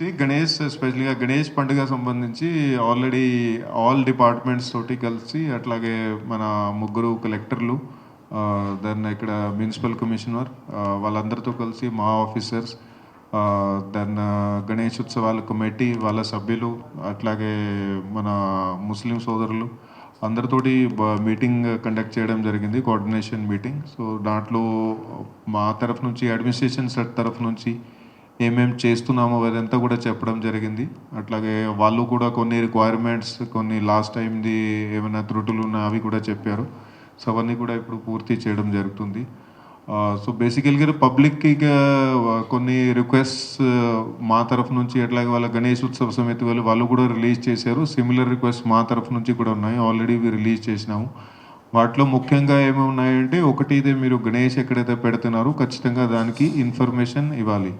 See, Ganesh స్పెషల్గా గణేష్ పండుగ సంబంధించి ఆల్రెడీ ఆల్ డిపార్ట్మెంట్స్ తోటి కలిసి అట్లాగే మన ముగ్గురు కలెక్టర్లు దెన్ ఇక్కడ మున్సిపల్ కమిషనర్ వాళ్ళందరితో కలిసి మా ఆఫీసర్స్ దెన్ గణేష్ ఉత్సవాల కమిటీ వాళ్ళ సభ్యులు అట్లాగే మన ముస్లిం సోదరులు అందరితోటి మీటింగ్ కండక్ట్ చేయడం జరిగింది కోఆర్డినేషన్ మీటింగ్ సో దాంట్లో మా తరఫు నుంచి అడ్మినిస్ట్రేషన్ సెట్ తరఫు నుంచి ఏమేం చేస్తున్నామో అదంతా కూడా చెప్పడం జరిగింది. అట్లాగే వాళ్ళు కూడా కొన్ని రిక్వైర్మెంట్స్ కొన్ని లాస్ట్ టైంది ఏమైనా త్రుటులు ఉన్నా అవి కూడా చెప్పారు. సో అవన్నీ కూడా ఇప్పుడు పూర్తి చేయడం జరుగుతుంది. సో బేసికల్గా పబ్లిక్కి కొన్ని రిక్వెస్ట్ మా తరఫు నుంచి అట్లాగే వాళ్ళ గణేష్ ఉత్సవ సమితి వాళ్ళు వాళ్ళు కూడా రిలీజ్ చేశారు. సిమిలర్ రిక్వెస్ట్ మా తరఫు నుంచి కూడా ఉన్నాయి. ఆల్రెడీ రిలీజ్ చేసినాము. వాటిలో ముఖ్యంగా ఏమి ఉన్నాయంటే ఒకటి ఇదే మీరు గణేష్ ఎక్కడైతే పెడుతున్నారో ఖచ్చితంగా దానికి ఇన్ఫర్మేషన్ ఇవ్వాలి.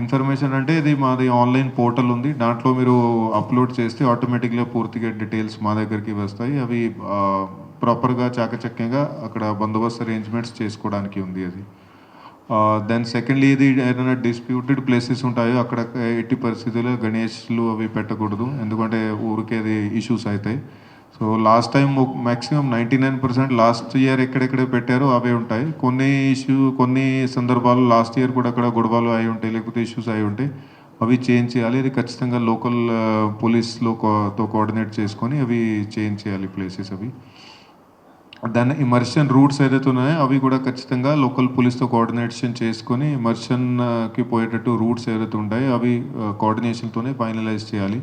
ఇన్ఫర్మేషన్ అంటే ఇది మాది ఆన్లైన్ పోర్టల్ ఉంది. దాంట్లో మీరు అప్లోడ్ చేస్తే ఆటోమేటిక్గా పూర్తిగా డీటెయిల్స్ మా దగ్గరికి వస్తాయి. అవి ప్రాపర్గా చాకచక్యంగా అక్కడ బందోబస్తు అరేంజ్మెంట్స్ చేసుకోవడానికి ఉంది అది. దెన్ సెకండ్లీ ఇది ఏదైనా డిస్ప్యూటెడ్ ప్లేసెస్ ఉంటాయో అక్కడ ఎట్టి పరిస్థితుల్లో గణేష్లు అవి పెట్టకూడదు. ఎందుకంటే ఊరికే అది ఇష్యూస్ అవుతాయి so last time maximum ninety nine percent last year ఎక్కడెక్కడ పెట్టారో అవే ఉంటాయి. కొన్ని ఇష్యూ కొన్ని సందర్భాలు లాస్ట్ ఇయర్ కూడా అక్కడ గొడవలు అయి ఉంటాయి లేకపోతే ఇష్యూస్ అయి ఉంటాయి. అవి చేంజ్ చేయాలి. అది ఖచ్చితంగా లోకల్ పోలీస్లో uh, తో కోఆర్డినేట్ చేసుకొని అవి చేంజ్ చేయాలి ప్లేసెస్ అవి. దాన్ని ఇమర్షన్ రూట్స్ ఏదైతే ఉన్నాయో అవి కూడా ఖచ్చితంగా లోకల్ పోలీస్తో కోఆర్డినేషన్ చేసుకొని ఇమర్షన్కి uh, పోయేటట్టు రూట్స్ ఏదైతే ఉంటాయో అవి uh, కోఆర్డినేషన్తోనే ఫైనలైజ్ చేయాలి.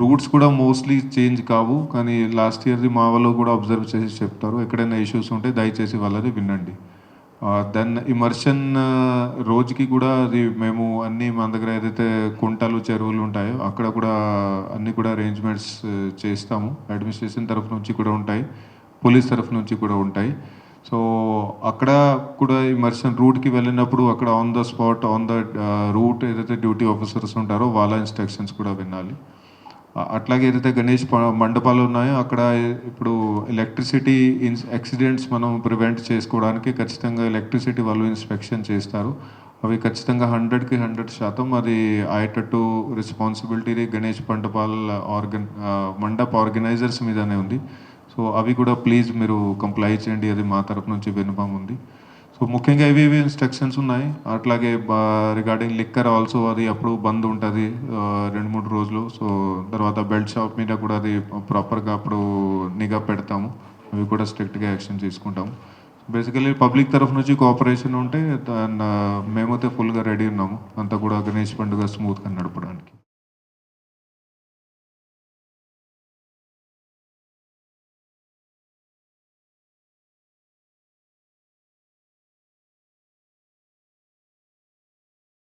రూట్స్ కూడా మోస్ట్లీ చేంజ్ కావు కానీ లాస్ట్ ఇయర్ది మా వాళ్ళు కూడా అబ్జర్వ్ చేసి చెప్తారు. ఎక్కడైనా ఇష్యూస్ ఉంటే దయచేసి వాళ్ళది వినండి. దెన్ ఇమర్షన్ రోజుకి కూడా అది మేము అన్నీ మన దగ్గర ఏదైతే కుంటలు చెరువులు ఉంటాయో అక్కడ కూడా అన్నీ కూడా అరేంజ్మెంట్స్ చేస్తాము. అడ్మినిస్ట్రేషన్ తరఫు నుంచి కూడా ఉంటాయి. పోలీస్ తరఫు నుంచి కూడా ఉంటాయి. సో అక్కడ కూడా ఇమర్షన్ రూట్కి వెళ్ళినప్పుడు అక్కడ on the spot on the route ఏదైతే డ్యూటీ ఆఫీసర్స్ ఉంటారో వాళ్ళ ఇన్స్ట్రక్షన్స్ కూడా వినాలి. అట్లాగే ఏదైతే గణేష్ మండపాలు ఉన్నాయో అక్కడ ఇప్పుడు ఎలక్ట్రిసిటీ ఇన్స్ యాక్సిడెంట్స్ మనం ప్రివెంట్ చేసుకోవడానికి ఖచ్చితంగా ఎలక్ట్రిసిటీ వాళ్ళు ఇన్స్పెక్షన్ చేస్తారు. అవి ఖచ్చితంగా హండ్రెడ్కి హండ్రెడ్ శాతం అది అయ్యేటట్టు రెస్పాన్సిబిలిటీ గణేష్ మండపాల ఆర్గన్ మండప్ ఆర్గనైజర్స్ మీదనే ఉంది. సో అవి కూడా ప్లీజ్ మీరు కంప్లై చేయండి అది మా తరపు నుంచి వినపం ఉంది. సో ముఖ్యంగా ఇవి ఇవి ఇన్స్ట్రక్షన్స్ ఉన్నాయి? అట్లాగే రిగార్డింగ్ లిక్కర్ ఆల్సో అది అప్పుడు బంద్ ఉంటుంది రెండు మూడు రోజులు. సో తర్వాత బెల్ట్ షాప్ మీద కూడా అది ప్రాపర్గా అప్పుడు నిఘా పెడతాము. అవి కూడా స్ట్రిక్ట్గా యాక్షన్ తీసుకుంటాము బేసికలీ పబ్లిక్ తరఫు నుంచి కోఆపరేషన్ ఉంటే దాన్ని మేమైతే ఫుల్గా రెడీ ఉన్నాము. అంతా కూడా గణేష్ పండుగ స్మూత్గా నడపడానికి.